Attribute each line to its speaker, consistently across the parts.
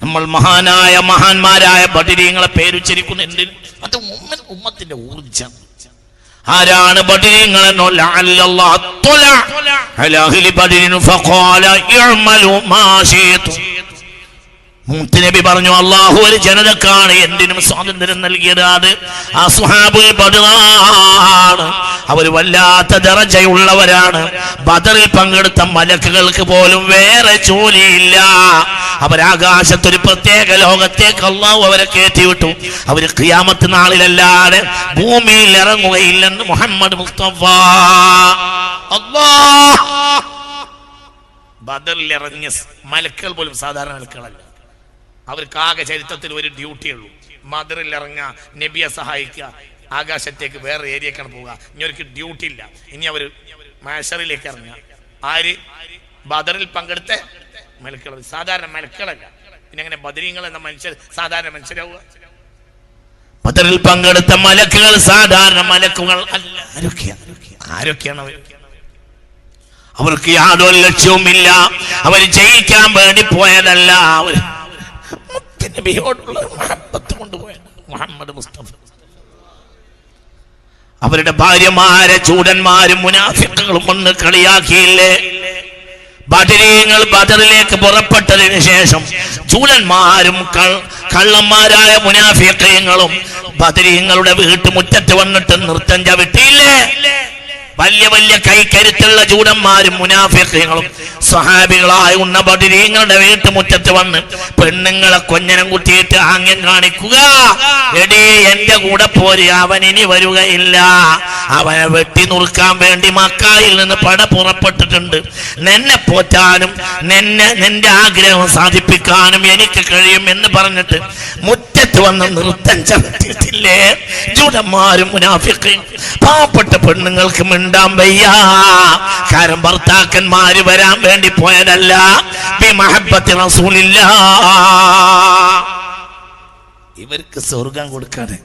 Speaker 1: നമ്മൾ മഹാനായ മഹാന്മാരായ ബദിരീങ്ങളെ പേരുച്ചരിക്കുന്ന എന്തിന്? അത് ഉമ്മൻ ഉമ്മത്തിന്റെ ഊർജം ആരാണ് ബദിരീങ്ങളെന്നോ? ലഅല്ലല്ലാഹു ബഡിരി നബി പറഞ്ഞു അള്ളാഹു ഒരു ജനതക്കാണ് എന്തിനും സ്വാതന്ത്ര്യം നൽകിയത് അത്. സുഹാബ് ബദറാണ് അവർ വല്ലാത്ത ദറജയുള്ളവരാണ്. ബദറിൽ പങ്കെടുത്ത മലക്കുകൾക്ക് പോലും വേറെ ജോലിയില്ല. അവരാകാശത്തൊരു പ്രത്യേക ലോകത്തേക്ക് അള്ളാഹു അവരെ കയറ്റിവിട്ടു. അവർ ക്രിയാമത്ത് നാളിലല്ലാതെ ഭൂമിയിൽ ഇറങ്ങുകയില്ലെന്ന് മുഹമ്മദ് മുസ്തഫ. ബദറിൽ ഇറങ്ങിയ മലക്കുകൾ പോലും സാധാരണ മലക്കുകളല്ല അവർക്ക് ആകെ ചരിത്രത്തിൽ ഒരു ഡ്യൂട്ടി ഉള്ളൂ. മദറിൽ ഇറങ്ങുക നബിയെ സഹായിക്കുക ആകാശത്തേക്ക് വേറെ ഏരിയക്കാണ് പോവുക. ഇനി അവർക്ക് ഡ്യൂട്ടി ഇല്ല. ഇനി അവർ മാഷറിലേക്ക് ഇറങ്ങുക. ആര്? ബദറിൽ പങ്കെടുത്ത മലക്കൾ സാധാരണ മലക്കളല്ല. പിന്നെ അങ്ങനെ ബദരീങ്ങൾ എന്ന മനുഷ്യർ സാധാരണ മനുഷ്യരാവുക? ബദറിൽ പങ്കെടുത്ത മലക്കുകൾ സാധാരണ മലക്കുകൾ അല്ല. ആരൊക്കെയാണ് ആരൊക്കെയാണ് അവർ? അവർക്ക് യാതൊരു ലക്ഷ്യവുമില്ല. അവർ ജയിക്കാൻ വേണ്ടി പോയതല്ല അവർ. മുത്തനബിയോടുള്ള മഹബത്ത് കൊണ്ടുപോയത് മുഹമ്മദ് മുസ്തഫ. അവരുടെ ഭാര്യമാരെ ചൂടന്മാരും മുനാഫിക്കുകളും ഒന്ന് കളിയാക്കിയില്ലേ? ബദരീങ്ങൾ ബദറിലേക്ക് പുറപ്പെട്ടതിന് ശേഷം ചൂടന്മാരും കള്ളന്മാരായ മുനാഫിക്കയങ്ങളും ബദരീങ്ങളുടെ വീട്ടുമുറ്റത്ത് വന്നിട്ട് നൃത്തം ചവിട്ടിയില്ലേ? വലിയ വലിയ കൈക്കരുത്തുള്ള ചൂടന്മാരും മുനാഫിങ്ങളും സ്വഹാബികളായ ഉണ്ണ ബദരീങ്ങളുടെ വീട്ടുമുറ്റത്ത് വന്ന് പെണ്ണുങ്ങളെ കൊഞ്ഞനം കുത്തിയിട്ട് ആംഗ്യം കാണിക്കുക. എടീ എന്റെ കൂടെ പോര് അവൻ ഇനി വരുകയില്ല. അവനെ വെട്ടി നുറുക്കാൻ വേണ്ടി മക്കായിൽ നിന്ന് പട പുറപ്പെട്ടിട്ടുണ്ട്. നിന്നെ പോറ്റാനും നിന്നെ നിന്റെ ആഗ്രഹം സാധിപ്പിക്കാനും എനിക്ക് കഴിയും എന്ന് പറഞ്ഞിട്ട് മുറ്റത്ത് വന്ന് നൃത്തം ചവിട്ടിയിട്ടില്ലേ? ജൂടന്മാരും മുനാഫിക്കും പാവപ്പെട്ട പെണ്ണുങ്ങൾക്ക് മിണ്ടാൻ വയ്യ. കാരണം ഭർത്താക്കന്മാര് വരാൻ വേണ്ടി പോയതല്ല. ഇവർക്ക് സ്വർഗം കൊടുക്കാതെ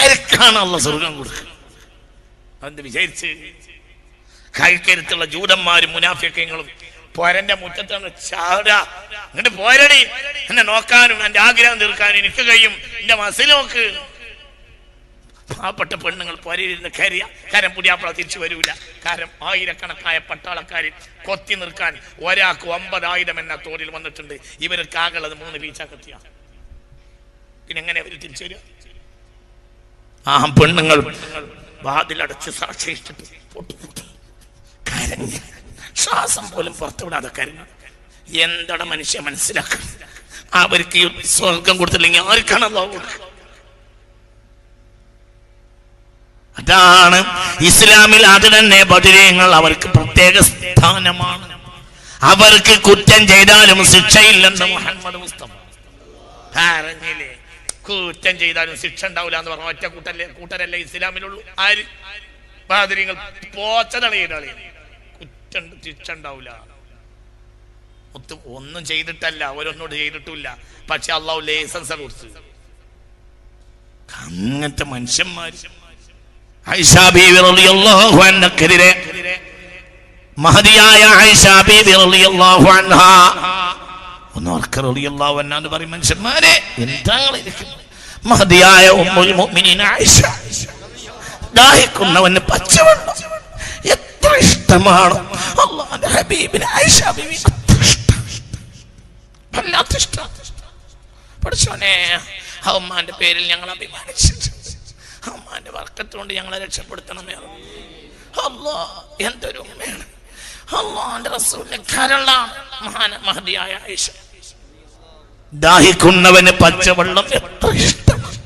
Speaker 1: ആർക്കാണ് അല്ല സ്വർഗം കൊടുക്കുക? അതെന്ത് വിചാരിച്ച്? കൈക്കരുത്തുള്ള ജൂതന്മാരും മുനാഫിക്കങ്ങളും പോരന്റെ മുറ്റത്താണ് ചാട എന്നിട്ട് പോരടി. എന്നെ നോക്കാനും എന്റെ ആഗ്രഹം തീർക്കാനും എനിക്ക് കഴിയും. എന്റെ മസിൽ നോക്ക്. പാവപ്പെട്ട പെണ്ണുങ്ങൾ പോരയിരുന്ന് കരിയ കരം പുതിയാപ്പള തിരിച്ചു വരൂല. കാരണം ആയിരക്കണക്കായ പട്ടാളക്കാരിൽ കൊത്തി നിർക്കാൻ ഒരാൾക്ക് ഒമ്പതായിരം എന്ന തോതിൽ വന്നിട്ടുണ്ട്. ഇവർക്ക് ആകുള്ളത് മൂന്ന് വീച്ച കത്തിയ. പിന്നെ എങ്ങനെ അവർ തിരിച്ചു വരിക? ആ പെണ്ണുങ്ങൾ വാതിലടച്ച് സാക്ഷിച്ചിട്ട് ശ്വാസം പോലും പുറത്തുവിടാതെ കരഞ്ഞു. എന്താണ് മനുഷ്യ മനസ്സിലാക്കുന്നത് അവർക്ക് സ്വർഗം കൊടുത്തില്ലെങ്കിൽ ആർക്കാണല്ലോ കൊടുക്കുക അതാണ് ഇസ്ലാമിൽ അത് തന്നെ ബദിരങ്ങൾ അവർക്ക് പ്രത്യേക സ്ഥാനമാണ്. അവർക്ക് കുറ്റം ചെയ്താലും ശിക്ഷയില്ലെന്ന് മുഹമ്മദ് മുസ്തഫ. കുറ്റം ചെയ്താലും ശിക്ഷ ഉണ്ടാവില്ല എന്ന് പറഞ്ഞ ഒറ്റ കൂട്ടല്ലേ കൂട്ടരല്ലേ ഇസ്ലാമിലുള്ളൂ? ആര്? ബാദരിങ്ങൾ പോച്ചതളിയതളി കുറ്റം ശിക്ഷ ഉണ്ടാവില്ല. ഒന്നും ചെയ്തിട്ടല്ല അവരൊന്നോട് ചെയ്തിട്ടില്ല. പക്ഷെ അള്ളാഹു ലൈസൻസ് കൊടുത്തു. അങ്ങനത്തെ മനുഷ്യന്മാര്. ഉമ്മുൽ ദാഹിക്കുന്നവന് പച്ചവെള്ളം. എത്ര ഇഷ്ടമാണ് ആയിഷ ബിബി ഇഷ്ടം. വല്ലാത്ത പഠിച്ചോനെ പേരിൽ ഞങ്ങൾ അഭിമാനിച്ചിട്ടുണ്ട്. അമ്മാന്റെ വർക്കത്തുകൊണ്ട് ഞങ്ങളെ രക്ഷപ്പെടുത്തണമേ അല്ലോ. എന്തൊരു ഉമ്മയാണ്. അള്ളാന്റെ റസൂലിന്റെ കരളാണ് മഹാന മഹതിയായ ആയിഷ. ദാഹിക്കുന്നവന് പച്ചവെള്ളം എത്ര ഇഷ്ടമാണ്.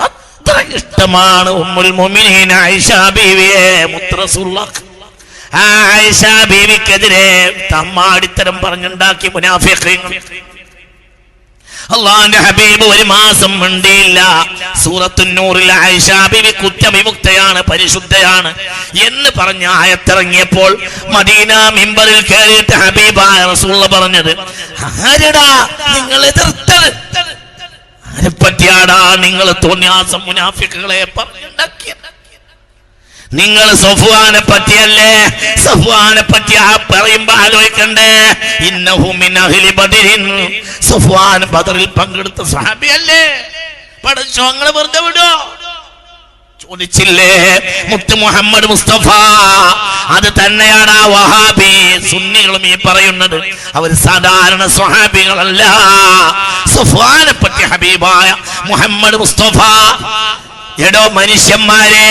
Speaker 1: അത്ര ഇഷ്ടമാണ് ഉമ്മുൽ മുഅ്മിനീൻ ആയിഷ ബീവിയെ ആ ആയിഷ ബീവിക്കെതിരെ തമ്മാടിത്തരം പറഞ്ഞുണ്ടാക്കി മുനാഫിഖീങ്ങൾ. അള്ളാന്റെ ഹബീബ് ഒരു മാസം മിണ്ടിയില്ല. സൂറത്തുന്നൂറിൽ ആയിഷ ബിബി കുറ്റവിമുക്തയാണ് പരിശുദ്ധയാണ് എന്ന് പറഞ്ഞ ആയത്തിറങ്ങിയപ്പോൾ മദീന മിമ്പറിൽ കയറിയിട്ട് ഹബീബായ റസൂള്ള പറഞ്ഞത് ആരടാ നിങ്ങൾ എതിർത്തത്? ആരെ പറ്റിയാടാ നിങ്ങൾ തോന്നിയാസം മുനാഫിക്കുകളെ പറഞ്ഞുണ്ടാക്കിയത് നിങ്ങൾ സഫുവാനെ പറ്റിയല്ലേ? സഫുവാനെ പറ്റി ആ പറയുമ്പോ ആലോചിക്കണ്ടേ. ഇന്നഹു മിൻ അഹ്ലി ബദരിൻ. സഫുവാൻ ബദറിൽ പങ്കെടുത്ത സഹാബിയല്ലേ? പഠിച്ചോ നിങ്ങളെ വെറുതെ വിടോ. ചോദിച്ചില്ലേ മുത്ത് മുഹമ്മദ് മുസ്തഫ അത് തന്നെയാണ് ആ വഹാബി സുന്നികളും ഈ പറയുന്നത്. അവർ സാധാരണ സ്വഹാബികളല്ല. സുഫാനെ പറ്റി ഹബീബായ മുഹമ്മദ് മുസ്തഫ എടോ മനുഷ്യന്മാരെ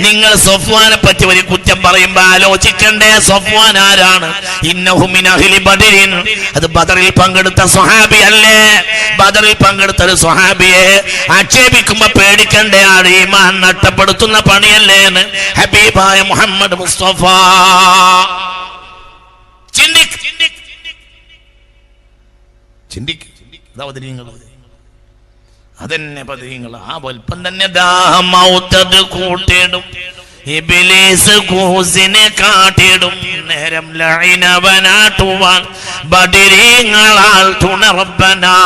Speaker 1: നിങ്ങൾ സൊഫ്വാനെ പറ്റി ഒരു കുറ്റം പറയുമ്പോ ആലോചിക്കണ്ടേ സൊഫ്വാൻ ആരാണ്? അത് ബദറിൽ പങ്കെടുത്ത സ്വഹാബി അല്ലേ? ബദറിൽ പങ്കെടുത്ത ഒരു സ്വഹാബിയെ ആക്ഷേപിക്കുമ്പോ പേടിക്കണ്ടേ ആണ് ഈമാൻ നഷ്ടപ്പെടുത്തുന്ന പണിയല്ലേ ഹബീബായ മുഹമ്മദ് മുസ്തഫ. ചിന്തിക്ക്. ചിന്തിക്ക്. നിങ്ങൾ. അതന്നെ പതിങ്ങൾ ആ വൽപ്പം തന്നെ ദാഹം മൗത്തത് കൂട്ടിടും. ഇബിലീസ് കൂസിനെ കാട്ടിടും. നേരം ലൈനവനാട്ടുവാൻ ബദിരീങ്ങളാൽ തുണറബനാ